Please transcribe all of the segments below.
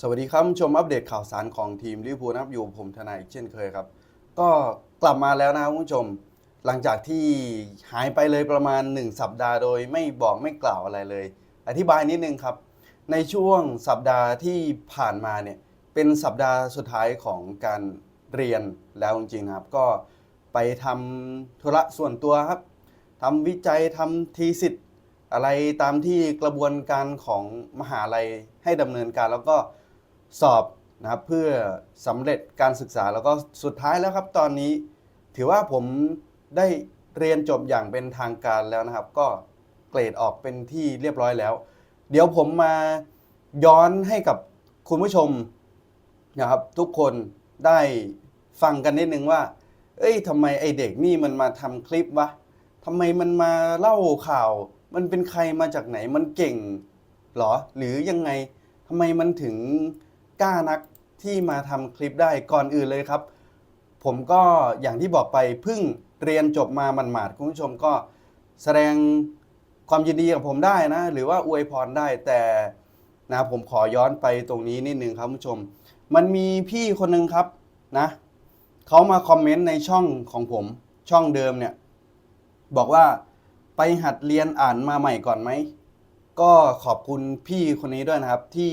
สวัสดีครับผู้ชมอัปเดตข่าวสารของทีมลิเวอร์พูลนะครับอยู่ผมทนายอีกเช่นเคยครับ ก็กลับมาแล้วนะครับผู้ชม หลังจากที่หายไปเลยประมาณ 1 สัปดาห์โดยไม่บอกไม่กล่าวอะไรเลย อธิบายนิดนึงครับ ในช่วงสัปดาห์ที่ผ่านมาเนี่ยเป็นสัปดาห์สุดท้ายของการเรียนแล้วจริงๆครับ ก็ไปทำธุระส่วนตัวครับทำวิจัยทำทีสิทธ์อะไรตามที่กระบวนการของมหาลัยให้ดำเนินการแล้วก็ สอบนะครับเพื่อสำเร็จการศึกษาแล้วก็สุดท้ายแล้วครับตอนนี้ ถือว่าผมได้เรียนจบอย่างเป็นทางการแล้วนะครับ ก็เกรดออกเป็นที่เรียบร้อยแล้ว เดี๋ยวผมมาย้อนให้กับคุณผู้ชมนะครับทุกคนได้ฟังกันนิดนึงว่า เอ้ยทำไมไอเด็กนี่มันมาทำคลิปวะทำไมมันมาเล่าข่าว มันเป็นใครมาจากไหนมันเก่งหรอ หรือยังไงทำไมมันถึง กล้านักที่มาทำคลิปได้ก่อนอื่นเลยครับ ผมก็อย่างที่บอกไปเพิ่งเรียนจบมาหมาดๆคุณผู้ชมก็แสดงความยินดีกับผมได้นะ หรือว่าอวยพรได้แต่นะผมขอย้อนไปตรงนี้นิดนึงครับคุณผู้ชม มันมีพี่คนหนึ่งครับนะเขามาคอมเมนต์ในช่องของผมช่องเดิมเนี่ย บอกว่าไปหัดเรียนอ่านมาใหม่ก่อนไหม ก็ขอบคุณพี่คนนี้ด้วยนะครับที่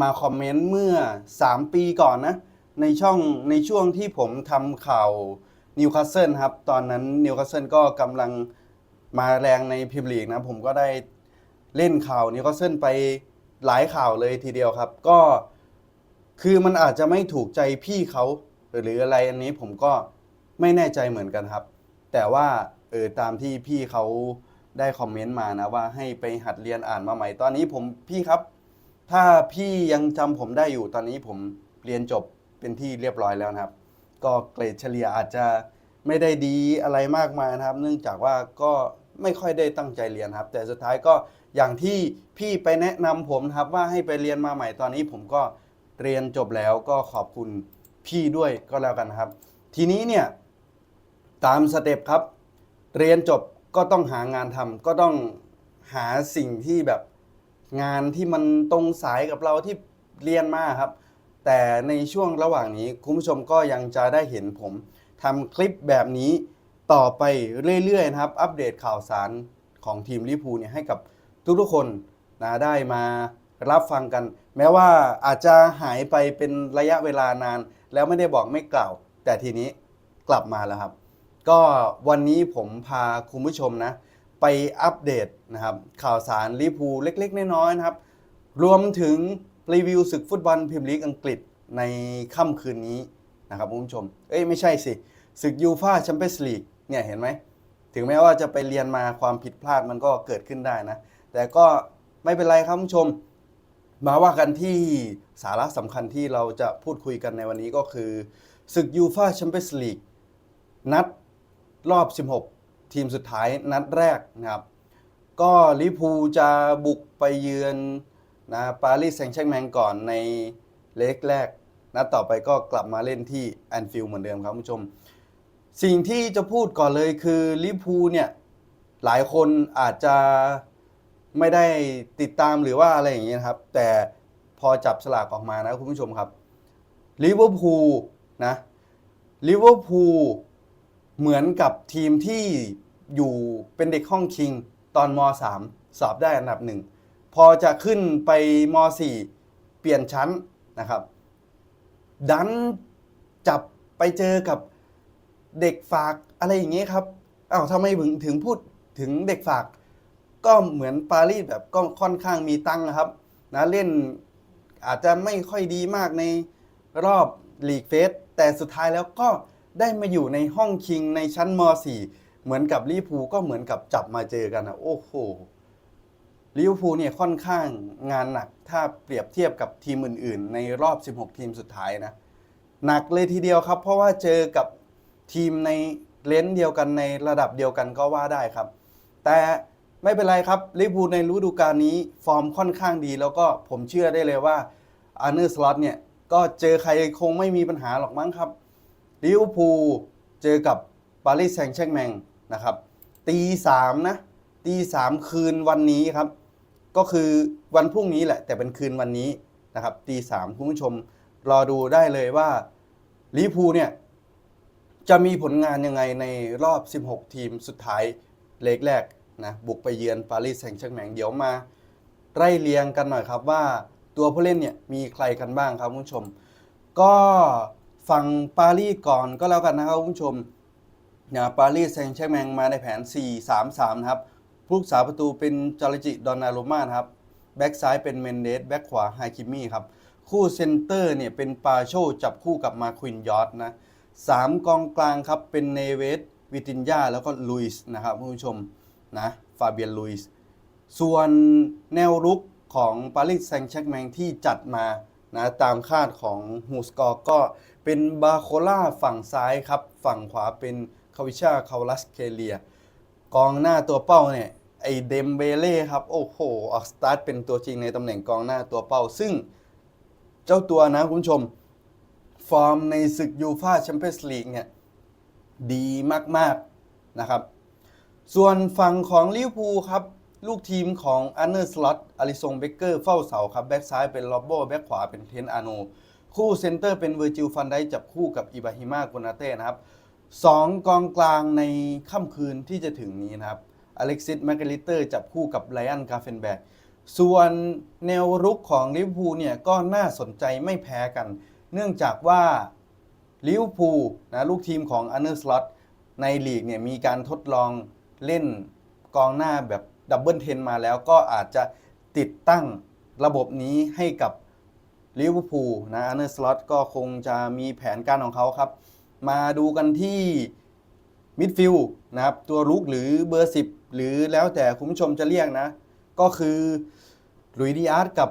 มาคอมเมนต์เมื่อ 3 ปีก่อนนะ ในช่องในช่วงที่ผมทำข่าวนิวคาสเซิลครับ ตอนนั้นนิวคาสเซิลก็กำลังมาแรงในพรีเมียร์ลีกนะ ผมก็ได้เล่นข่าวนิวคาสเซิลไปหลายข่าวเลยทีเดียวครับ ก็คือมันอาจจะไม่ถูกใจพี่เขาหรืออะไรอันนี้ผมก็ไม่แน่ใจเหมือนกันครับ แต่ว่าเออตามที่พี่เขาได้คอมเมนต์มานะว่าให้ไปหัดเรียนอ่านมาใหม่ตอนนี้ผมพี่ครับ ถ้าพี่ยังจำผมได้อยู่ตอนนี้ผมเรียนจบเป็นที่เรียบร้อยแล้วนะครับ ก็เกรดเฉลี่ยอาจจะไม่ได้ดีอะไรมากมายนะครับ เนื่องจากว่าก็ไม่ค่อยได้ตั้งใจเรียนครับ แต่สุดท้ายก็อย่างที่พี่ไปแนะนำผมนะครับว่าให้ไปเรียนมาใหม่ตอนนี้ผมก็เรียนจบแล้วก็ขอบคุณพี่ด้วยก็แล้วกันครับ ทีนี้เนี่ย ตามสเต็ปครับ เรียนจบก็ต้องหางานทำก็ต้องหาสิ่งที่แบบ งานที่มันตรงสายกับเราที่เรียนมาครับ แต่ในช่วงระหว่างนี้คุณผู้ชมก็ยังจะได้เห็นผมทำคลิปแบบนี้ต่อไปเรื่อยๆนะครับ อัปเดตข่าวสารของทีมลิพูเนี่ยให้กับทุกๆคนนะได้มารับฟังกัน แม้ว่าอาจจะหายไปเป็นระยะเวลานาน แล้วไม่ได้บอกไม่กล่าว แต่ทีนี้กลับมาแล้วครับ ก็วันนี้ผมพาคุณผู้ชมนะ ไปอัปเดตนะครับข่าวสารลิพูเล็กๆ น้อยๆนะครับ รวมถึงรีวิวศึกฟุตบอลพรีเมียร์ลีกอังกฤษในค่ำคืนนี้นะครับคุณผู้ชม เอ้ยไม่ใช่สิศึกยูฟาแชมเปี้ยนส์ลีกเนี่ยเห็นไหม ถึงแม้ว่าจะไปเรียนมาความผิดพลาดมันก็เกิดขึ้นได้นะ แต่ก็ไม่เป็นไรครับคุณผู้ชม มาว่ากันที่สาระสำคัญที่เราจะพูดคุยกันในวันนี้ก็คือศึกยูฟาแชมเปี้ยนส์ลีกนัดรอบ 16 ทีมสุดท้ายนัดแรกนะครับก็ลิพูจะบุกไปเยือนนะปารีสแซงต์แชร์แมงก่อนในเลกแรกนัดต่อไปก็กลับมาเล่นที่แอนฟิลด์เหมือนเดิมครับคุณผู้ชม สิ่งที่จะพูดก่อนเลยคือลิพูเนี่ยหลายคนอาจจะไม่ได้ติดตามหรือว่าอะไรอย่างเงี้ยครับ แต่พอจับฉลากออกมานะคุณผู้ชมครับลิเวอร์พูลนะลิเวอร์พูล เหมือนกับทีมที่อยู่เป็นเด็กห้องคิง ตอนม .3 สอบได้อันดับหนึ่งพอจะขึ้นไปม .4 เปลี่ยนชั้นนะครับ ดันจับไปเจอกับเด็กฝากอะไรอย่างเงี้ยครับอ้าวทำไมถึงถึงพูดถึงเด็กฝาก ก็เหมือนปารีสแบบก็ค่อนข้างมีตังนะครับนะเล่นอาจจะไม่ค่อยดีมากในรอบลีกเฟสแต่สุดท้ายแล้วก็ ได้มาอยู่ในห้องคิงในชั้นม .4 เหมือนกับลิเวอร์พูลก็เหมือนกับจับมาเจอกันนะโอ้โหลิเวอร์พูลเนี่ยค่อนข้างงานหนักถ้าเปรียบเทียบกับทีมอื่น ๆ ในรอบ 16 ทีมสุดท้ายนะ หนักเลยทีเดียวครับ เพราะว่าเจอกับทีมในเลนเดียวกันในระดับเดียวกันก็ว่าได้ครับ แต่ไม่เป็นไรครับลิเวอร์พูลในฤดูกาลนี้ฟอร์มค่อนข้างดี แล้วก็ผมเชื่อได้เลยว่าอาร์เนอร์สล็อตเนี่ยก็เจอใครคงไม่มีปัญหาหรอกมั้งครับ ลิเวอร์พูลเจอกับปารีสแซงต์แชร์กแมงนะครับตีสามนะตีสามคืนวันนี้ครับ ก็คือวันพรุ่งนี้แหละ แต่เป็นคืนวันนี้นะครับตีสามคุณผู้ชมรอดูได้เลยว่าลิเวอร์พูลเนี่ย จะมีผลงานยังไงในรอบ 16 ทีมสุดท้ายเลกแรกนะบุกไปเยือนปารีสแซงต์แชร์กแมงเดี๋ยวมา ไล่เรียงกันหน่อยครับว่าตัวผู้เล่นเนี่ยมีใครกันบ้างครับคุณผู้ชม ก็ ฝั่งปารีสก่อนก็แล้วกันนะครับคุณผู้ชมนะปารีสแซงต์แชร์แมงมาในแผน 4-3-3 นะครับผู้รักษาประตูเป็นจอร์จิดอนนาโรมานครับแบ็กซ้ายเป็นเมนเดสแบ็กขวาไฮคิมี่ครับ คู่เซนเตอร์เนี่ยเป็นปาโชจับคู่กับมาควินยอร์ดนะสามกองกลางครับเป็นเนเวสวิตินยาแล้วก็ลุยส์นะครับคุณผู้ชมนะฟาเบียนลุยส์ส่วนแนวรุกของปารีสแซงต์แชร์แมงที่จัดมา นะตามคาดของฮูสกอร์ก็เป็นบาโคล่าฝั่งซ้ายครับ ฝั่งขวาเป็นคาวิชาคาลัสเคเลีย กองหน้าตัวเป้าเนี่ยไอเดมเบเล่ครับ โอ้โหออกสตาร์ทเป็นตัวจริงในตำแหน่งกองหน้าตัวเป้า ซึ่งเจ้าตัวนะคุณผู้ชม ฟอร์มในศึกยูฟาแชมเปี้ยนส์ลีกเนี่ยดีมาก ๆ นะครับ ส่วนฝั่งของลิเวอร์พูลครับ ลูกทีมของอันเนอร์สล็อตอลิซงเบเกอร์เฝ้าเสาครับ แบ็กซ้ายเป็นล็อบโบแบ็กขวาเป็นเทนอาโน คู่เซนเตอร์เป็นเวอร์จิลฟันไดจับคู่กับอิบาฮิมาโกนาเต้นะครับสองกองกลางในค่ำคืนที่จะถึงนี้นะครับอเล็กซิสแมกกลิเตอร์จับคู่กับไลอันกาเฟนแบกส่วนแนวรุกของลิเวอร์พูลเนี่ยก็น่าสนใจไม่แพ้กัน เนื่องจากว่าลิเวอร์พูลนะลูกทีมของอันเนอร์สล็อตในลีกเนี่ยมีการทดลองเล่นกองหน้าแบบ ดับเบิลเทนมาแล้วก็อาจจะติดตั้งระบบนี้ให้กับลิเวอร์พูลนะอันเนอร์สล็อตก็คงจะมีแผนการของเขาครับ มาดูกันที่มิดฟิลด์นะครับ ตัวลุกหรือเบอร์ 10 หรือแล้วแต่คุณผู้ชมจะเรียกนะ ก็คือลุยดิอาร์ตกับ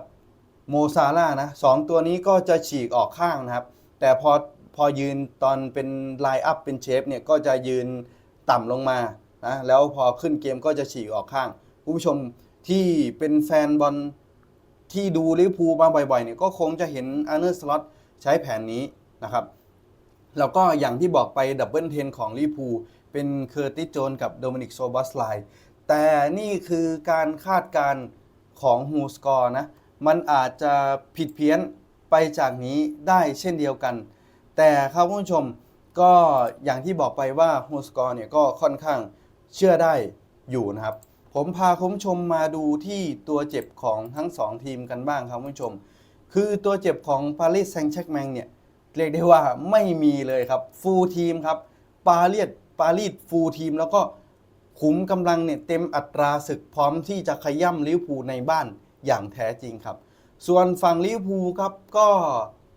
โมซาร่านะสองตัวนี้ก็จะฉีกออกข้างนะครับ แต่พอพอยืนตอนเป็นไลน์อัพเป็นเชฟเนี่ย ก็จะยืนต่ำลงมานะแล้วพอขึ้นเกมก็จะฉีกออกข้าง คุณผู้ชมที่เป็นแฟนบอลที่ดูลิเวอร์พูลมาบ่อยๆเนี่ยก็คงจะเห็นอาร์เนอร์สล็อตใช้แผนนี้นะครับแล้วก็อย่างที่บอกไปดับเบิลเทนของลิเวอร์พูลเป็นเคอร์ติสโจนกับโดมินิกโซบัสไลแต่นี่คือการคาดการณ์ของฮูสกอร์นะ มันอาจจะผิดเพี้ยนไปจากนี้ได้เช่นเดียวกัน แต่ครับผู้ชมก็อย่างที่บอกไปว่าฮูสกอร์เนี่ยก็ค่อนข้างเชื่อได้อยู่นะครับ ผมพาคุณผู้ชมมาดูที่ตัวเจ็บของทั้ง 2 ทีมกันบ้างครับคุณผู้ชม คือตัวเจ็บของปารีสแซงต์แชร์กแมงเนี่ย เรียกได้ว่าไม่มีเลยครับ ฟูลทีมครับ ปารีสปารีสฟูลทีม แล้วก็ขุมกำลังเนี่ยเต็มอัตราศึกพร้อมที่จะขย่ำลิเวอร์พูลในบ้านอย่างแท้จริงครับ ส่วนฝั่งลิเวอร์พูลครับก็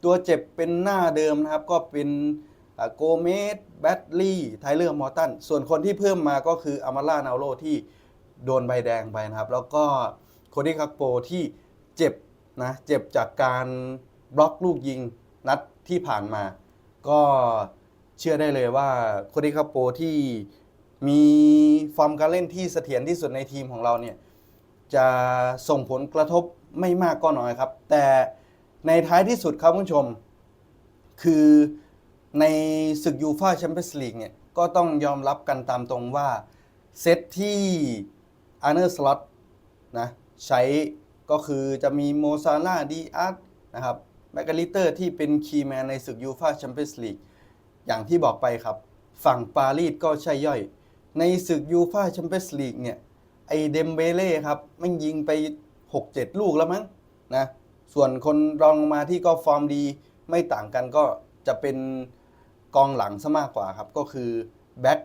ตัวเจ็บเป็นหน้าเดิมนะครับ ก็เป็นโกเมสแบตลี่ไทเลอร์มอร์ตันส่วนคนที่เพิ่มมาก็คืออามาล่านาโรที่ โดนใบแดงไปนะครับ แล้วก็โคดี้คักโปที่เจ็บนะเจ็บจากการบล็อกลูกยิงนัดที่ผ่านมา ก็เชื่อได้เลยว่าโคดี้คักโปที่มีฟอร์มการเล่นที่เสถียรที่สุดในทีมของเราเนี่ยจะส่งผลกระทบไม่มากก็น้อยครับ แต่ในท้ายที่สุดครับคุณผู้ชม คือในศึกยูฟ่าแชมเปี้ยนส์ลีกเนี่ยก็ต้องยอมรับกันตามตรงว่า เซตที่ อาร์เนอร์สล็อตนะใช้ก็คือจะมีโมซาร่าดีอาร์ตนะครับแมกกาลิเตอร์ที่เป็นคีย์แมนในศึกยูฟาแชมเปี้ยนส์ลีกอย่างที่บอกไปครับ ฝั่งปารีสก็ใช่ย่อย ในศึกยูฟาแชมเปี้ยนส์ลีกเนี่ย ไอเดมเบเล่ครับมันยิงไป 6-7 ลูกแล้วมั้งนะส่วนคนรองลงมาที่ก็ฟอร์มดีไม่ต่างกันก็จะเป็นกองหลังซะมากกว่าครับ ก็คือแบ็ค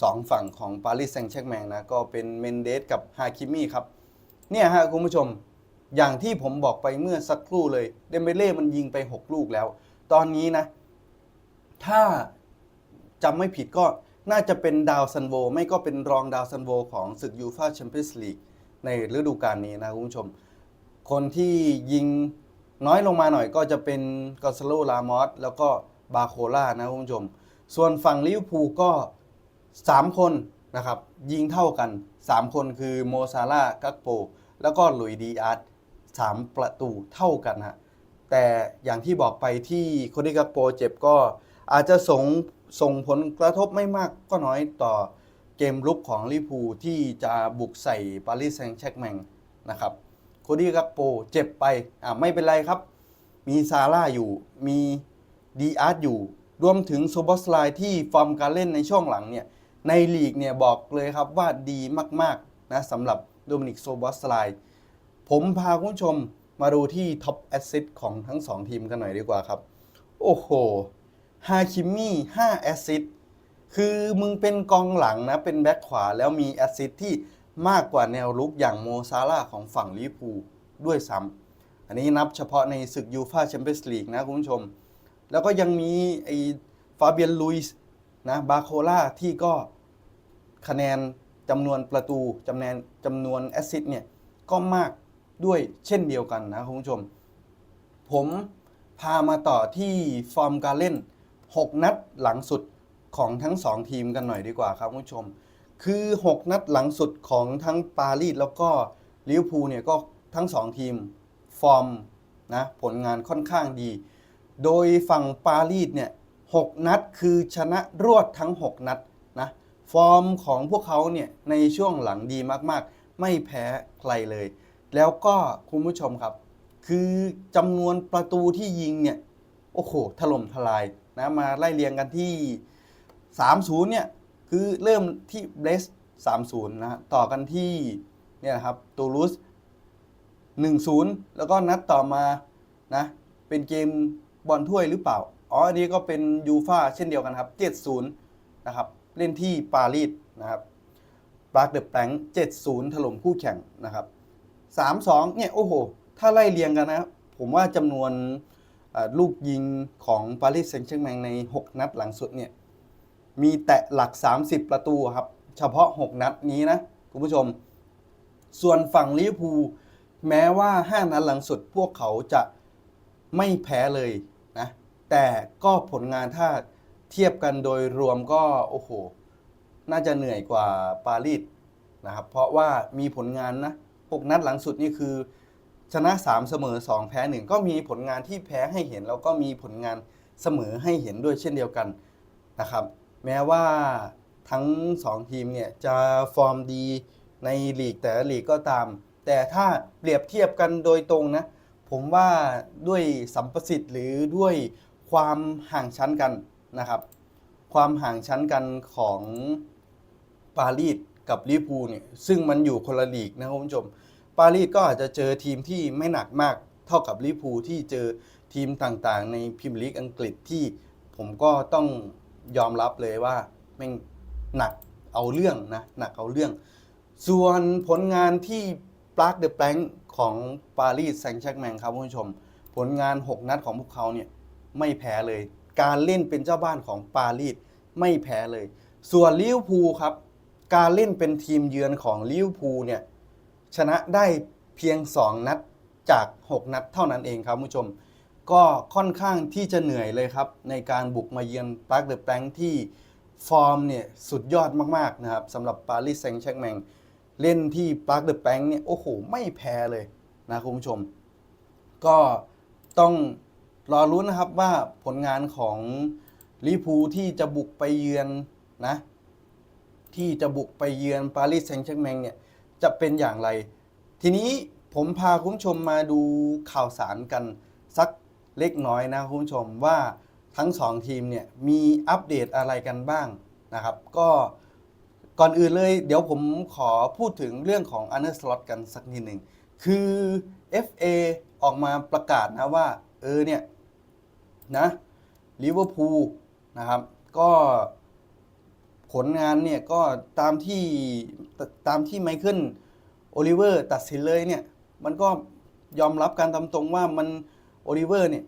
สองฝั่งของปารีสแซงต์แชร์กแมงนะก็เป็นเมนเดสกับฮาคิมี่ครับเนี่ยฮะคุณผู้ชมอย่างที่ผมบอกไปเมื่อสักครู่เลยเดมเบเล่มันยิงไป 6 ลูกแล้ว ตอนนี้นะ ถ้าจำไม่ผิดก็น่าจะเป็นดาวซันโวไม่ก็เป็นรองดาวซันโวของศึกยูฟาแชมเปี้ยนส์ลีกในฤดูกาลนี้นะคุณผู้ชม คนที่ยิงน้อยลงมาหน่อยก็จะเป็นกอซาโลลามอสแล้วก็บาโคล่านะคุณผู้ชม ส่วนฝั่งลิเวอร์พูลก็ 3 คนนะครับยิงเท่ากัน 3 คนคือโมซาร่ากักโป แล้วก็หลุยดีอาร์ตสามประตูเท่ากันฮะแต่อย่างที่บอกไปที่โคดิกักโปเจ็บก็อาจจะส่งส่งผลกระทบไม่มากก็น้อยต่อเกมลุกของลิพูที่จะบุกใส่ปารีสแซงต์แชกแมงนะครับโคดี้กักโปเจ็บไปอ่าไม่เป็นไรครับ มีซาร่าอยู่มีดีอาร์ตอยู่ รวมถึงโซบอสไลที่ฟอร์มการเล่นในช่วงหลังเนี่ย ในลีกเนี่ยบอกเลยครับว่าดีมากๆนะสำหรับโดมินิกโซบอสไลผมพาคุณผู้ชมมาดูที่ท็อปแอสซิสต์ของทั้ง 2 ทีมกันหน่อยดีกว่าครับ โอ้โหฮาคิมี่5แอสซิสต์คือมึงเป็นกองหลังนะ เป็นแบ็คขวาแล้วมีแอสซิสต์ที่มากกว่าแนวรุกอย่างโมซาร่าของฝั่งลิเวอร์พูลด้วยซ้ำอันนี้นับเฉพาะในศึกยูฟาแชมเปี้ยนส์ลีกนะคุณผู้ชม แล้วก็ยังมีไอ้ฟาเบียนลุยส์ นะบาโคล่าที่ก็คะแนนจำนวนประตูจำแนนจำนวนแอสซิสต์เนี่ยก็มากด้วยเช่นเดียวกันนะคุณผู้ชม ผมพามาต่อที่ฟอร์มการเล่น 6 นัดหลังสุดของทั้ง 2 ทีมกันหน่อยดีกว่าครับคุณผู้ชม คือ 6 นัดหลังสุดของทั้งปารีสแล้วก็ลิเวอร์พูลเนี่ยก็ทั้ง 2 ทีมฟอร์มนะผลงานค่อนข้างดี โดยฝั่งปารีสเนี่ย 6 นัดคือชนะรวดทั้ง 6 นัดนะฟอร์มของพวกเขาเนี่ยในช่วงหลังดีมากๆ ไม่แพ้ใครเลย แล้วก็คุณผู้ชมครับ คือจำนวนประตูที่ยิงเนี่ยโอ้โหถล่มทลายนะมาไล่เรียงกันที่ 3-0เนี่ยคือเริ่มที่เบส3-0นะฮะต่อกันที่เนี่ยครับตูลูส1-0 แล้วก็นัดต่อมานะเป็นเกมบอลถ้วยหรือเปล่า อ๋ออันนี้ก็เป็นยูฟาเช่นเดียวกันครับ 7-0 นะครับ เล่นที่ปารีสนะครับปาร์คเดอะแปง7-0 ถล่มคู่แข่งนะครับ 3-2 เนี่ย โอ้โห ถ้าไล่เรียงกันนะ ผมว่าจำนวนลูกยิงของปารีสแซงต์แชร์แมงใน 6 นัดหลังสุดเนี่ย มีแตะหลัก 30 ประตูครับ เฉพาะ 6 นัดนี้นะ คุณผู้ชม ส่วนฝั่งลิเวอร์พูลแม้ว่า 5 นัดหลังสุดพวกเขาจะไม่แพ้เลย แต่ก็ผลงานถ้าเทียบกันโดยรวมก็โอ้โห น่าจะเหนื่อยกว่าปารีสนะครับ เพราะว่ามีผลงานนะ6นัดหลังสุดนี่คือ ชนะ 3 เสมอ 2 แพ้ 1 ก็มีผลงานที่แพ้ให้เห็น แล้วก็มีผลงานเสมอให้เห็นด้วยเช่นเดียวกันนะครับ แม้ว่าทั้ง 2 ทีมเนี่ยจะฟอร์มดีในลีกแต่ละลีกก็ตาม แต่ถ้าเปรียบเทียบกันโดยตรงนะ ผมว่าด้วยสัมประสิทธิ์หรือด้วย ความห่างชั้นกันนะครับ ความห่างชั้นกันของปารีสกับลิเวอร์พูลเนี่ยซึ่งมันอยู่คนละลีกนะครับคุณผู้ชม ปารีสก็อาจจะเจอทีมที่ไม่หนักมากเท่ากับลิเวอร์พูลที่เจอทีมต่างๆ ในพรีเมียร์ลีกอังกฤษที่ผมก็ต้องยอมรับเลยว่าแม่งหนักเอาเรื่องนะหนักเอาเรื่อง ส่วนผลงานที่ปลักเดอะแปงของปารีสแซงต์แชร์กแมงครับคุณผู้ชม ผลงาน 6 นัดของพวกเขาเนี่ย ไม่แพ้เลย การเล่นเป็นเจ้าบ้านของปารีสไม่แพ้เลย ส่วนลิเวอร์พูลครับ การเล่นเป็นทีมเยือนของลิเวอร์พูลเนี่ยชนะได้เพียง 2 นัดจาก 6 นัดเท่านั้นเองครับคุณผู้ชม ก็ค่อนข้างที่จะเหนื่อยเลยครับ ในการบุกมาเยือนปาร์คเดอะแปงที่ฟอร์มเนี่ยสุดยอดมากๆนะครับสำหรับปารีสแซงต์แชร์กแมงเล่นที่ปาร์คเดอะแปงเนี่ยโอ้โห ไม่แพ้เลยนะคุณผู้ชม ก็ต้อง รอรุ้นนะครับว่าผลงานของลิพูที่จะบุกไปเยือนนะ ที่จะบุกไปเยือนปารีสแซงต์แชร์แมงเนี่ย จะเป็นอย่างไร ทีนี้ผมพาคุณผู้ชมมาดูข่าวสารกันสักเล็กน้อยนะคุณผู้ชมว่าทั้งสองทีมเนี่ยมีอัปเดตอะไรกันบ้างนะครับ ก็ก่อนอื่นเลยเดี๋ยวผมขอพูดถึงเรื่องของอันเดอร์สล็อตกันสักนิดหนึ่ง คือ FA ออกมาประกาศนะว่า เออเนี่ย นะลิเวอร์พูลนะครับก็ผลงานเนี่ยก็ตามที่ตามที่ไมเคิลโอลิเวอร์ตัดสินเลยเนี่ยมันก็ยอมรับการตามตรงว่ามันโอลิเวอร์เนี่ย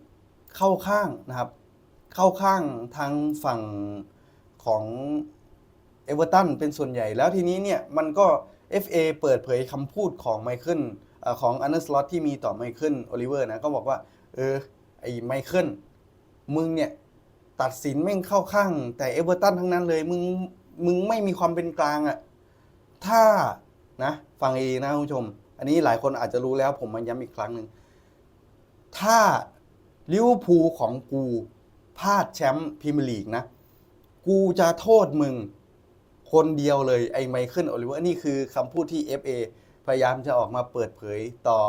เข้าข้างนะครับ เข้าข้างทางฝั่งของเอเวอร์ตันเป็นส่วนใหญ่แล้วทีนี้เนี่ยมันก็ FA เปิดเผยคำพูดของไมเคิลของอันเดอร์สล็อตที่มีต่อไมเคิลโอลิเวอร์นะก็บอกว่าเออไอ้ไมเคิล มึงเนี่ยตัดสินแม่งเข้าข้าง แต่เอเวอร์ตันทั้งนั้นเลย มึงมึงไม่มีความเป็นกลางอะถ้านะ ฟังเองนะคุณผู้ชม อันนี้หลายคนอาจจะรู้แล้ว ผมมาย้ำอีกครั้งหนึ่งถ้าลิเวอร์พูลของกูพลาดแชมป์พรีเมียร์ลีกนะ กูจะโทษมึง คนเดียวเลยไอ้ไมเคิลโอลิเวอร์นี่คือคำพูดที่ FA พยายามจะออกมาเปิดเผยต่อ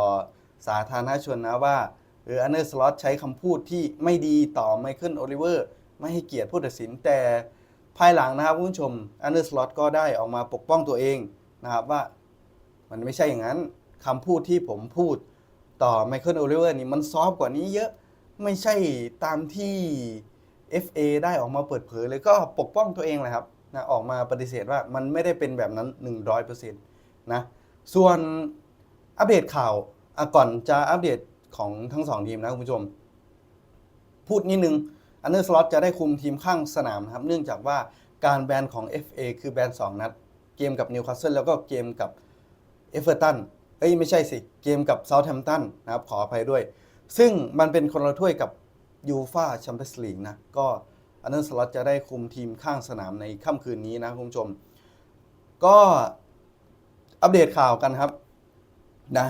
สาธารณชนนะว่า หรืออันเดอร์สล็อตใช้คำพูดที่ไม่ดีต่อไมเคิลโอลิเวอร์ไม่ให้เกียรติผู้ตัดสิน แต่ภายหลังนะครับคุณผู้ชมอันเดอร์สล็อตก็ได้ออกมาปกป้องตัวเองนะครับว่ามันไม่ใช่อย่างนั้นคำพูดที่ผมพูดต่อไมเคิลโอลิเวอร์นี่มันซอฟกว่านี้เยอะไม่ใช่ตามที่ FA ได้ออกมาเปิดเผยเลยก็ปกป้องตัวเองแหละครับนะออกมาปฏิเสธว่ามันไม่ได้เป็นแบบนั้น 100%นะส่วนอัปเดตข่าวก่อนจะอัปเดต ของทั้งสองทีมนะคุณผู้ชม พูดนิดนึงอันเดอร์สล็อตจะได้คุมทีมข้างสนามนะครับ เนื่องจากว่าการแบนของ FA คือแบน2 นัด เกมกับนิวคาสเซิลแล้วก็เกมกับเอเวอร์ตันเอ้ยไม่ใช่สิ เกมกับเซาท์แฮมป์ตันนะครับ ขออภัยด้วย ซึ่งมันเป็นคนละถ้วยกับยูฟาแชมเปี้ยนส์ลีกนะ ก็อันเดอร์สล็อตจะได้คุมทีมข้างสนามในค่ำคืนนี้นะคุณผู้ชม ก็อัปเดตข่าวกันครับนะ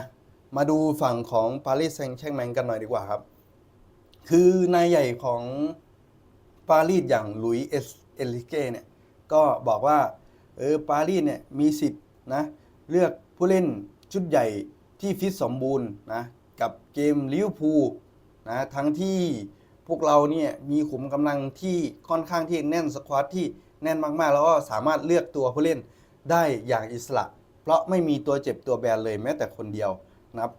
มาดูฝั่งของปารีสแซงต์แชร์แมงกันหน่อยดีกว่าครับ คือนายใหญ่ของปารีสอย่างหลุยส์เอสเอลิเก้เนี่ยก็บอกว่าเออปารีสเนี่ยมีสิทธิ์นะเลือกผู้เล่นชุดใหญ่ที่ฟิตสมบูรณ์นะกับเกมลิเวอร์พูลนะทั้งที่พวกเราเนี่ยมีขุมกำลังที่ค่อนข้างที่แน่นสควอตที่แน่นมาก ๆ แล้วก็สามารถเลือกตัวผู้เล่นได้อย่างอิสระ เพราะไม่มีตัวเจ็บตัวแบนเลยแม้แต่คนเดียว นะครับ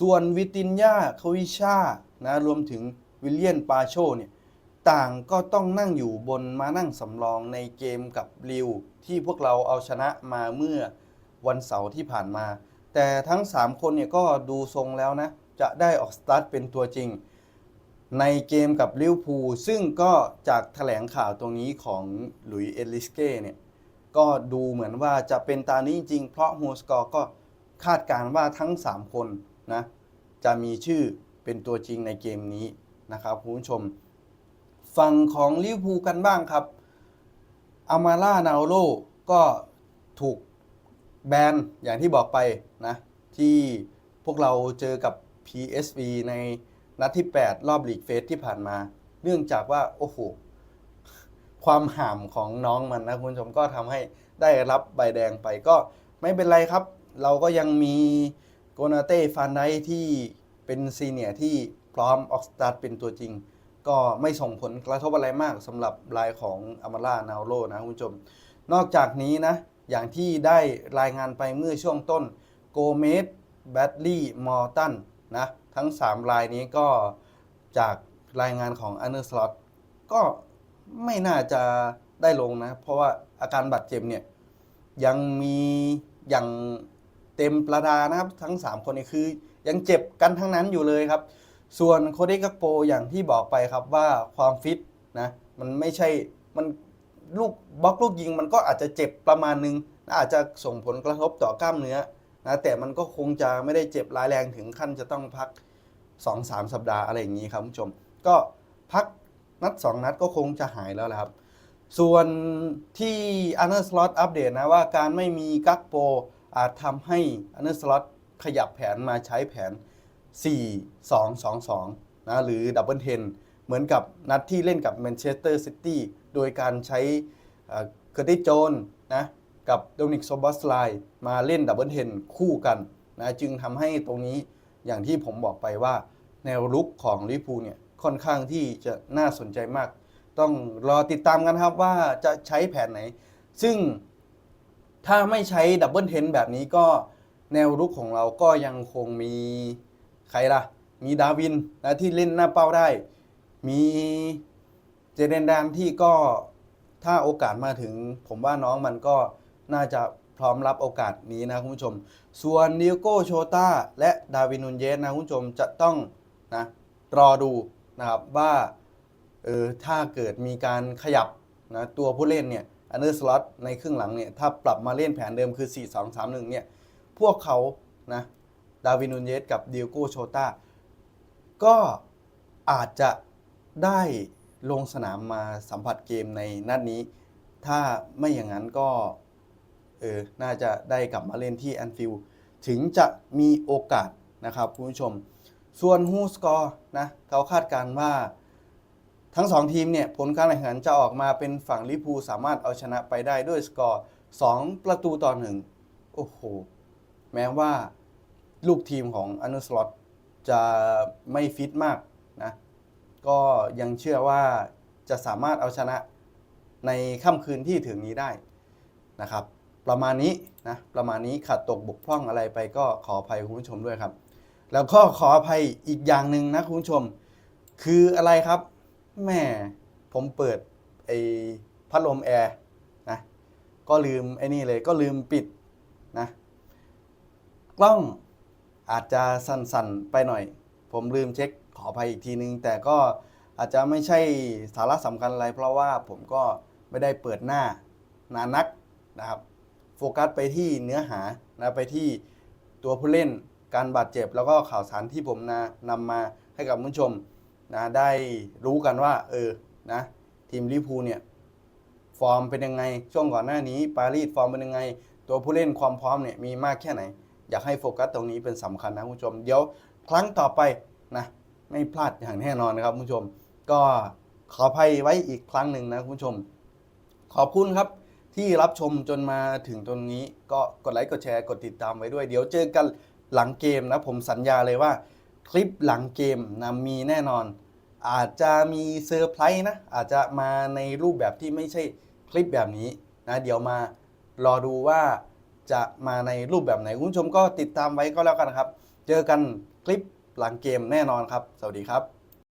ส่วนวิตินยาควิชานะรวมถึงวิลเลียนปาโชเนี่ยต่างก็ต้องนั่งอยู่บนมานั่งสำรองในเกมกับริว ที่พวกเราเอาชนะมาเมื่อวันเสาร์ที่ผ่านมา แต่ทั้ง 3 คนเนี่ยก็ดูทรงแล้วนะ จะได้ออกสตาร์ทเป็นตัวจริง ในเกมกับลิเวพูซึ่งก็จากแถลงข่าวตรงนี้ของหลุยส์เอลิสเก้เนี่ยก็ดูเหมือนว่าจะเป็นตานี้จริงเพราะโฮสกอร์ก็ คาดการ์ว่าทั้ง 3 คนนะจะมีชื่อเป็นตัวจริงในเกมนี้นะครับคุณผู้ชม ฝั่งของลิเวอร์พูลกันบ้างครับอามาล่านาโรก็ถูกแบนอย่างที่บอกไปนะที่พวกเราเจอกับ PSV ในนัดที่ 8 รอบลีกเฟสที่ผ่านมา เนื่องจากว่า โอ้โห ความห่ามของน้องมันนะคุณผู้ชมก็ทำให้ได้รับใบแดงไปก็ไม่เป็นไรครับ เราก็ยังมีโกนาเต้ฟานไดที่เป็นซีเนียร์ที่พร้อมออกสตาร์ทเป็นตัวจริง ก็ไม่ส่งผลกระทบอะไรมากสำหรับรายของอามาล่านาโรนะคุณผู้ชม นอกจากนี้นะ อย่างที่ได้รายงานไปเมื่อช่วงต้นโกเมสแบดลี่มอร์ตันนะทั้ง 3 รายนี้ก็จากรายงานของอันเดอร์สล็อตก็ไม่น่าจะได้ลงนะ เพราะว่าอาการบาดเจ็บเนี่ยยังมีอย่าง เต็มประดานะครับทั้ง 3 คนนี้คือยังเจ็บกันทั้งนั้นอยู่เลยครับ ส่วนโคเดกักโปอย่างที่บอกไปครับว่าความฟิตนะมันไม่ใช่มันลูกบล็อกลูกยิงมันก็อาจจะเจ็บประมาณนึงอาจจะส่งผลกระทบต่อกล้ามเนื้อนะแต่มันก็คงจะไม่ได้เจ็บร้ายแรงถึงขั้นจะต้องพัก 2-3 สัปดาห์อะไรอย่างนี้ครับคุณผู้ชม ก็พักนัด 2 นัดก็คงจะหายแล้วแหละครับ ส่วนที่อันเดอร์สล็อตอัปเดตนะว่าการไม่มีกักโป อาจทำให้อันเดอร์สล็อตขยับแผนมาใช้แผน 4-2-2-2 นะหรือดับเบิลเทนเหมือนกับนัดที่เล่นกับแมนเชสเตอร์ซิตี้โดยการใช้เคอร์ติโจนนะกับโดมินิกโซบอสไลมาเล่นดับเบิลเทนคู่กันนะจึงทำให้ตรงนี้อย่างที่ผมบอกไปว่า แนวรุกของลิพูเนี่ยค่อนข้างที่จะน่าสนใจมาก ต้องรอติดตามกันครับว่าจะใช้แผนไหน ซึ่ง ถ้าไม่ใช้ดับเบิลเทนแบบนี้ก็แนวรุกของเราก็ยังคงมีใครล่ะ มีดาวินนะที่เล่นหน้าเป้าได้ มีเจเดนดานที่ก็ถ้าโอกาสมาถึง ผมว่าน้องมันก็น่าจะพร้อมรับโอกาสนี้นะคุณผู้ชม ส่วนดิโก้โชตาและดาวินนูนเยสนะคุณผู้ชมจะต้องนะรอดูนะครับว่าเออถ้าเกิดมีการขยับนะตัวผู้เล่นเนี่ย อันเดอร์สล็อตในครึ่งหลังเนี่ยถ้าปรับมาเล่นแผนเดิมคือ 4-2-3-1เนี่ยพวกเขานะดาวินูนเยสกับดิโก้โชตาก็อาจจะได้ลงสนามมาสัมผัสเกมในนัดนี้ ถ้าไม่อย่างนั้นก็เออน่าจะได้กลับมาเล่นที่แอนฟิลด์ถึงจะมีโอกาสนะครับคุณผู้ชม ส่วนฮูสกอร์นะเขาคาดการณ์ว่า ทั้ง 2 ทีมเนี่ยผลการแข่งขันจะออกมาเป็นฝั่งลิเวอร์พูสามารถเอาชนะไปได้ด้วยสกอร์ 2 ประตูต่อ1โอ้โห แม้ว่าลูกทีมของอันเดอร์สลอตจะไม่ฟิตมากนะก็ยังเชื่อว่าจะสามารถเอาชนะในค่ำคืนที่ถึงนี้ได้นะครับ ประมาณนี้นะประมาณนี้ขาดตกบกพร่องอะไรไปก็ขออภัยคุณผู้ชมด้วยครับ แล้วก็ขออภัยอีกอย่างหนึ่งนะคุณผู้ชม คืออะไรครับ แม่ผมเปิดไอ้พัดลมแอร์นะก็ลืมไอ้นี่เลยก็ลืมปิดนะกล้องอาจจะสั่นๆไปหน่อย ผมลืมเช็คขออภัยอีกทีนึง แต่ก็อาจจะไม่ใช่สาระสำคัญอะไร เพราะว่าผมก็ไม่ได้เปิดหน้านานนักนะครับ โฟกัสไปที่เนื้อหานะไปที่ตัวผู้เล่นการบาดเจ็บ แล้วก็ข่าวสารที่ผมนะนำมาให้กับผู้ชม นะได้รู้กันว่า เออนะทีมลิพูเนี่ยฟอร์มเป็นยังไงช่วงก่อนหน้านี้ปารีสฟอร์มเป็นยังไง ตัวผู้เล่นความพร้อมเนี่ยมีมากแค่ไหน อยากให้โฟกัสตรงนี้เป็นสำคัญนะคุณผู้ชม เดี๋ยวครั้งต่อไปนะไม่พลาดอย่างแน่นอนนะครับคุณผู้ชม ก็ขออภัยไว้อีกครั้งหนึ่งนะคุณผู้ชม ขอบคุณครับที่รับชมจนมาถึงตรงนี้ก็กดไลค์กดแชร์กดติดตามไว้ด้วย เดี๋ยวเจอกันหลังเกมนะผมสัญญาเลยว่า คลิปหลังเกมนะมีแน่นอน อาจจะมีเซอร์ไพรส์นะ อาจจะมาในรูปแบบที่ไม่ใช่คลิปแบบนี้นะเดี๋ยวมารอดูว่าจะมาในรูปแบบไหนคุณผู้ชมก็ติดตามไว้ก็แล้วกันครับ เจอกันคลิปหลังเกมแน่นอนครับ สวัสดีครับ